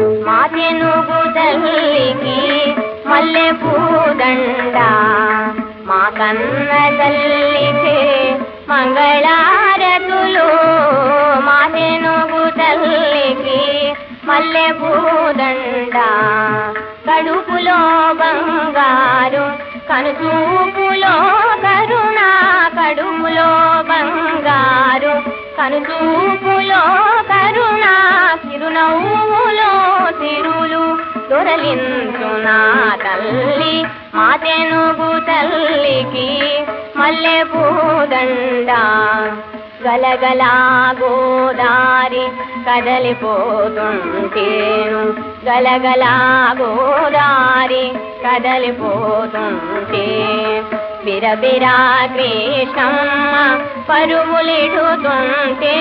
మా తెనుగు తల్లికి మల్లె పూదండ. మా కన్న తల్లికి మంగళారతులు. మా తెనుగు తల్లికి మల్లె పూదండ. కడుపులో బంగారు కనుచూపులో కరుణ. కడుపులో బంగారు కనుచూపులో కరుణ. చిరునవ్వు దొరలించు నా తల్లి? మా తెనుగు తల్లికి మల్లె పూదండ గలగలా గోదారి కదలిపోతుంటేను. గలగలా గోదారి కదలిపోతుంటే. బిరబిరా కృష్ణమ్మ పరుగులిడుతుంటే